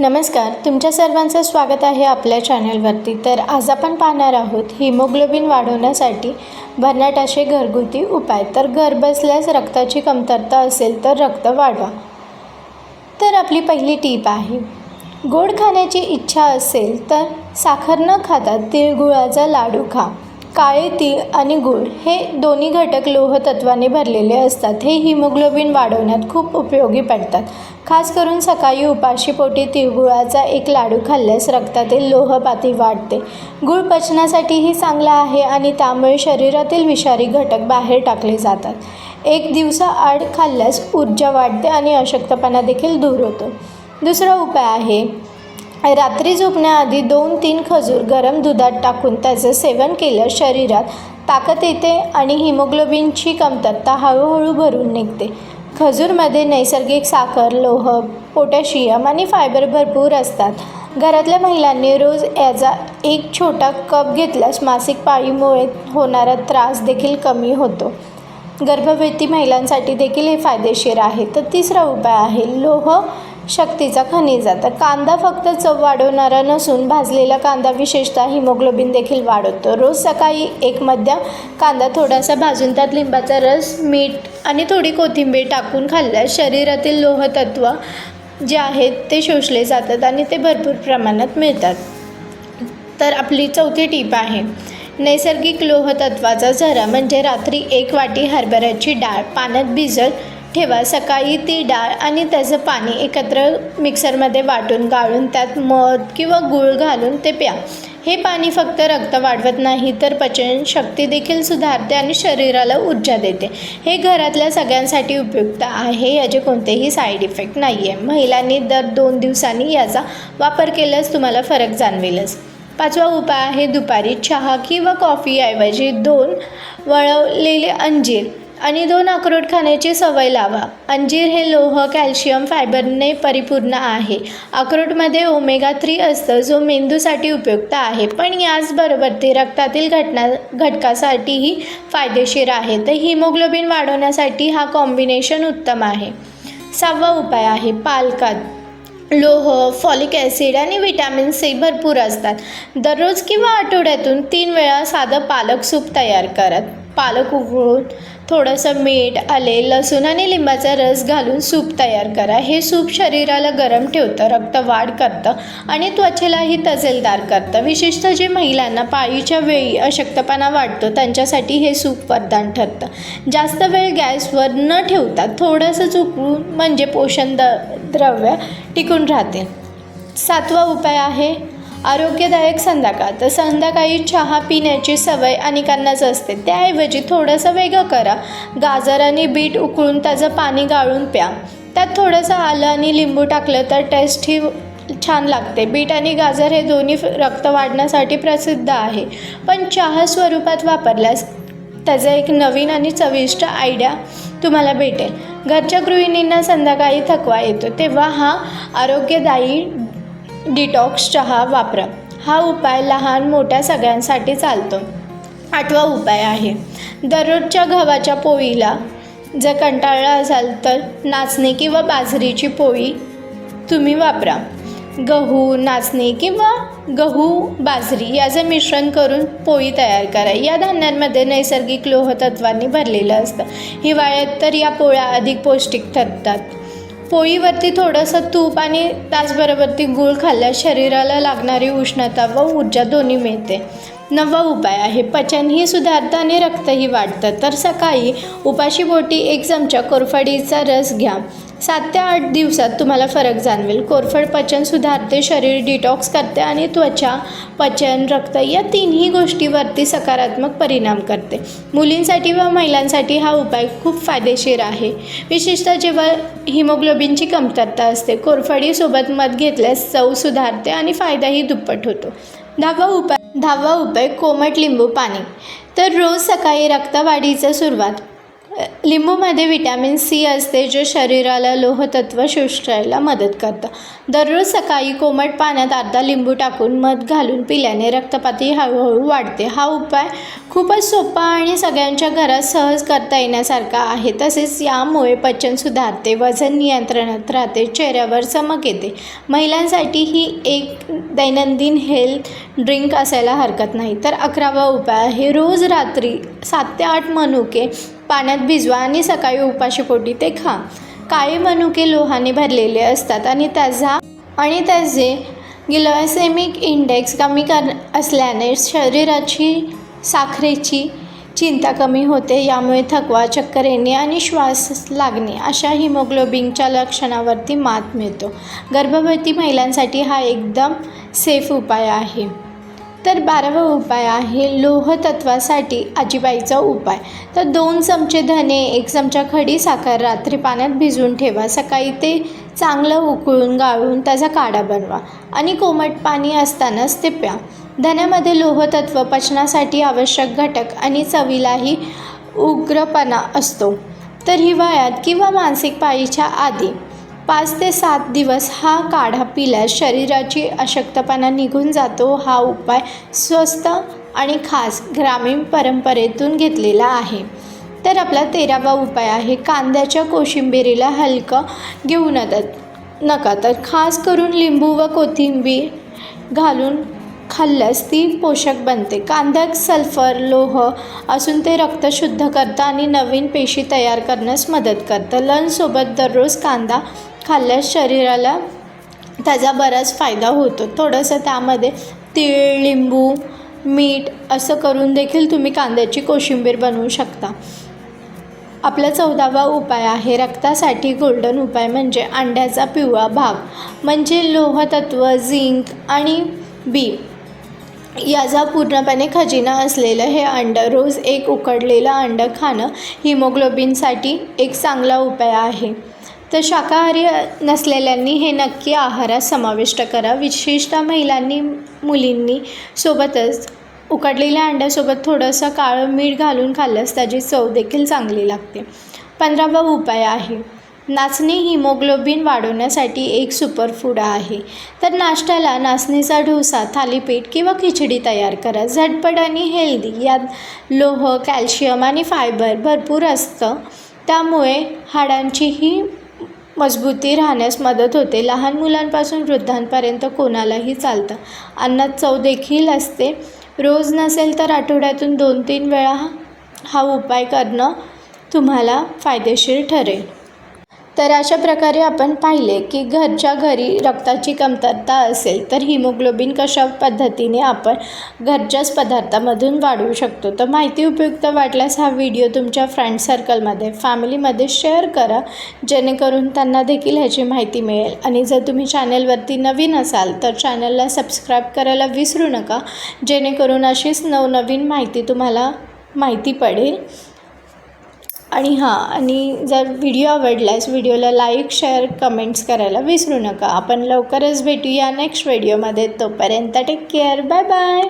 नमस्कार तुमच्या सर्वांचं स्वागत आहे आपल्या चॅनलवरती. तर आज आपण पाहणार आहोत हिमोग्लोबिन वाढवण्यासाठी भन्नाट असे घरगुती उपाय. तर घर बसल्यास रक्ताची कमतरता असेल तर रक्त वाढवा. तर आपली पहिली टीप आहे गोड खाण्याची इच्छा असेल तर साखर न खाता तिळगुळाचा लाडू खा. काळे तीळ आणि गूळ हे दोन्ही घटक लोहतत्वाने भरलेले असतात. हे हिमोग्लोबिन वाढवण्यात खूप उपयोगी पडतात. खास करून सकाळी उपाशीपोटी तिळगुळाचा एक लाडू खाल्ल्यास रक्तातील लोहपाती वाढते. गूळ पचनासाठीही चांगला आहे आणि त्यामुळे शरीरातील विषारी घटक बाहेर टाकले जातात. एक दिवसाआड खाल्ल्यास ऊर्जा वाढते आणि अशक्तपणा देखील दूर होतो. दुसरा उपाय आहे रात्री झोपण्याआधी दोन तीन खजूर गरम दुधात टाकून त्याचं सेवन केलं. शरीरात ताकद येते आणि हिमोग्लोबिनची कमतरता हळूहळू भरून निघते. खजूरमध्ये नैसर्गिक साखर लोह पोटॅशियम आणि फायबर भरपूर असतात. घरातल्या महिलांनी रोज याचा एक छोटा कप घेतल्यास मासिक पाळीमुळे होणारा त्रास देखील कमी होतो. गर्भवती महिलांसाठी देखील हे फायदेशीर आहे. तर तिसरा उपाय आहे लोह शक्तीचा खनिजा. तर कांदा फक्त चव वाढवणारा नसून भाजलेला कांदा विशेषतः हिमोग्लोबिन देखील वाढवतो. रोज सकाळी एक मध्यम कांदा थोडासा भाजून त्यात लिंबाचा रस मीठ आणि थोडी कोथिंबीर टाकून खाल्ल्यास शरीरातील लोहतत्व जे आहेत ते शोषले जातात आणि ते भरपूर प्रमाणात मिळतात. तर आपली चौथी टीप आहे नैसर्गिक लोहतत्वाचा झरा. म्हणजे रात्री एक वाटी हरभऱ्याची डाळ पाण्यात भिजत ठेवा. सकाळी ती डाळ आणि त्याचं पाणी एकत्र मिक्सरमध्ये वाटून गाळून त्यात मध किंवा गूळ घालून ते प्या. हे पाणी फक्त रक्त वाढवत नाही तर पचनशक्ती देखील सुधारते आणि शरीराला ऊर्जा देते. हे घरातल्या सगळ्यांसाठी उपयुक्त आहे याचे कोणतेही साईड इफेक्ट नाही आहे महिलांनी दर दोन दिवसांनी याचा वापर केल्यास तुम्हाला फरक जाणवेलच. पाचवा उपाय आहे दुपारी चहा किंवा कॉफीऐवजी दोन वळवलेले अंजीर. आणि दोन अक्रोड खाण्याची सवय लावा. अंजीर हे लोह कॅल्शियम फायबरने परिपूर्ण आहे. अक्रोडमध्ये ओमेगा थ्री असतं जो मेंदूसाठी उपयुक्त आहे. पण याचबरोबर ते रक्तातील घटना घटकासाठीही फायदेशीर आहे. तर हिमोग्लोबिन वाढवण्यासाठी हा कॉम्बिनेशन उत्तम आहे. सहावा उपाय आहे पालकात. लोह फॉलिक ॲसिड आणि विटॅमिन सी भरपूर असतात. दररोज किंवा आठवड्यातून तीन वेळा साधं पालक सूप तयार करत. पालक उकळून थोडंसं मीठ आले लसूण आणि लिंबाचा रस घालून सूप तयार करा. हे सूप शरीराला गरम ठेवतं रक्त वाढ करतं आणि त्वचेलाही तजेलदार करतं. विशेषतः जे महिलांना पाळीच्या वेळी अशक्तपणा वाटतो त्यांच्यासाठी हे सूप वरदान ठरतं. जास्त वेळ गॅसवर न ठेवता थोडंसं चुकवून म्हणजे पोषण द द्रव्य टिकून राहते. सातवा उपाय आहे आरोग्यदायक संध्याकाळ. तर संध्याकाळी चहा पिण्याची सवय अनेकांनाच असते. त्याऐवजी थोडंसं वेगळं करा. गाजर आणि बीट उकळून त्याचं पाणी गाळून प्या. त्यात थोडंसं आलं आणि लिंबू टाकलं तर टेस्ट ही छान लागते. बीट आणि गाजर हे दोन्ही रक्त वाढण्यासाठी प्रसिद्ध आहे. पण चहा स्वरूपात वापरल्यास त्याचा एक नवीन आणि चविष्ट आयडिया तुम्हाला भेटेल. घरच्या गृहिणींना संध्याकाळी थकवा येतो. तेव्हा हा आरोग्यदायी डिटॉक्स चहा वापरा. हा उपाय लहान मोठ्या सगळ्यांसाठी चालतो. आठवा उपाय आहे. दररोजच्या गव्हाच्या पोळीला जर कंटाळला असाल तर नाचणी किंवा बाजरीची पोळी तुम्ही वापरा. गहू नाचणी किंवा गहू बाजरी याचं मिश्रण करून पोळी तयार करा. या धान्यांमध्ये नैसर्गिक लोहतत्वांनी भरलेलं असतं. हिवाळ्यात तर या पोळ्या अधिक पौष्टिक ठरतात. पोळीवरती थोडंसं तूप आणि त्याचबरोबर ती गूळ खाल्ल्यास शरीराला लागणारी उष्णता व ऊर्जा दोन्ही मिळते. नववा उपाय आहे पचनही सुधारतं आणि रक्तही वाढतं. तर सकाळी उपाशीपोटी एक चमचा कोरफडीचा रस घ्या. सात ते आठ दिवसात तुम्हाला फरक जाणवेल. कोरफड पचन सुधारते शरीर डिटॉक्स करते आणि त्वचा पचन रक्त या तिन्ही गोष्टीवरती सकारात्मक परिणाम करते. मुलींसाठी व महिलांसाठी हा उपाय खूप फायदेशीर आहे. विशेषतः जेव्हा हिमोग्लोबिनची कमतरता असते कोरफडीसोबत मध घेतल्यास चव सुधारते आणि फायदाही दुप्पट होतो. दहावा उपाय दहावा उपाय कोमट लिंबू पाणी. तर रोज सकाळी रक्तवाढीचं सुरुवात लिंबूमध्ये विटॅमिन सी असते जे शरीराला लोहतत्व शोषायला मदत करतं. दररोज सकाळी कोमट पाण्यात अर्धा लिंबू टाकून मध घालून पिल्याने रक्तपाती हळूहळू वाढते. हा उपाय खूपच सोपा आणि सगळ्यांच्या घरात सहज करता येण्यासारखा आहे. तसेच यामुळे पचन सुधारते वजन नियंत्रणात राहते चेहऱ्यावर चमक येते. महिलांसाठी ही एक दैनंदिन हेल्थ ड्रिंक असायला हरकत नाही. तर अकरावा उपाय आहे रोज रात्री सात ते आठ मनुके पाण्यात भिजवा आणि सकाळी उपाशीपोटी ते खा. काळी मनुके लोहाने भरलेले असतात आणि त्याचा आणि त्याचे ग्लायसेमिक इंडेक्स कमी कर असल्याने शरीराची साखरेची चिंता कमी होते. यामुळे थकवा चक्कर येणे आणि श्वास लागणे अशा हिमोग्लोबिनच्या लक्षणावरती मात मिळतो. गर्भवती महिलांसाठी हा एकदम सेफ उपाय आहे. तर बारावा उपाय आहे लोहतत्वासाठी आजीबाईचा उपाय. तर दोन चमचे धने एक चमचा खडी साखर रात्री पाण्यात भिजवून ठेवा. सकाळी ते चांगलं उकळून गाळून त्याचा काढा बनवा आणि कोमट पाणी असतानाच ते प्या. धन्यामध्ये लोहतत्व पचनासाठी आवश्यक घटक आणि चवीलाही उग्रपणा असतो. तर हिवाळ्यात किंवा मानसिक पाळीच्या आधी पाच ते सात दिवस हा काढा पिल्यास शरीराची अशक्तपणा निघून जातो. हा उपाय स्वस्त आणि खास ग्रामीण परंपरेतून घेतलेला आहे. तर आपला तेरावा उपाय आहे कांद्याच्या कोशिंबिरीला हलकं घेऊ नदत नका तर खास करून लिंबू व कोथिंबीर घालून खाल्ल्यास ती पोषक बनते. कांद्यात सल्फर लोह असून ते रक्त शुद्ध करतं आणि नवीन पेशी तयार करण्यास मदत करतं. लंचसोबत दररोज कांदा खाल्ल्यास शरीराला त्याचा बराच फायदा होतो. थोडंसं त्यामध्ये तीळ लिंबू मीठ असं करून देखील तुम्ही कांद्याची कोशिंबीर बनवू शकता. आपला चौदावा उपाय आहे रक्तासाठी गोल्डन उपाय म्हणजे अंड्याचा पिवळा भाग. म्हणजे लोहतत्व झिंक आणि बी. याचा पूर्णपणे खजिना असलेलं हे अंडं रोज एक उकडलेलं अंडं खाणं हिमोग्लोबिनसाठी एक चांगला उपाय आहे. तर शाकाहारी नसलेल्यांनी हे नक्की आहारात समाविष्ट करा. विशेषतः महिलांनी मुलींनी सोबतच उकडलेल्या अंड्यासोबत थोडंसं काळं मीठ घालून खाल्ल्यास त्याची चव देखील चांगली लागते. पंधरावा उपाय आहे. नाचणी हिमोग्लोबिन वाढवण्यासाठी एक सुपरफूड आहे. तर नाश्त्याला नाचणीचा डोसा थालीपीठ किंवा खिचडी तयार करा. झटपट आणि हेल्दी यात लोह कॅल्शियम आणि फायबर भरपूर असतं. त्यामुळे हाडांचीही मजबूती राहण्यास मदत होते. लहान मुलांपासून वृद्धांपर्यंत कोणालाही चालतं. अन्नात चव देखील असते. रोज नसेल तर आठवड्यातून दोन तीन वेळा हा उपाय करणं तुम्हाला फायदेशीर ठरेल. तर अशा प्रकारे आपण पाहिले की घरच्या घरी रक्ताची कमतरता असेल तर हिमोग्लोबिन कशा पद्धतीने आपण घरच्याच पदार्थामधून वाढवू शकतो. तर माहिती उपयुक्त वाटल्यास हा व्हिडिओ तुमच्या फ्रेंड सर्कलमध्ये फॅमिलीमध्ये शेअर करा जेणेकरून त्यांना देखील ह्याची माहिती मिळेल. आणि जर तुम्ही चॅनलवरती नवीन असाल तर चॅनलला सबस्क्राईब करायला विसरू नका जेणेकरून अशीच नवनवीन माहिती तुम्हाला माहिती पडेल. आणि हां आणि जर व्हिडिओ आवडल्यास व्हिडिओला लाईक शेअर कमेंट्स करायला विसरू नका. आपण लवकरच भेटूया नेक्स्ट व्हिडिओमध्ये. तोपर्यंत टेक केअर बाय बाय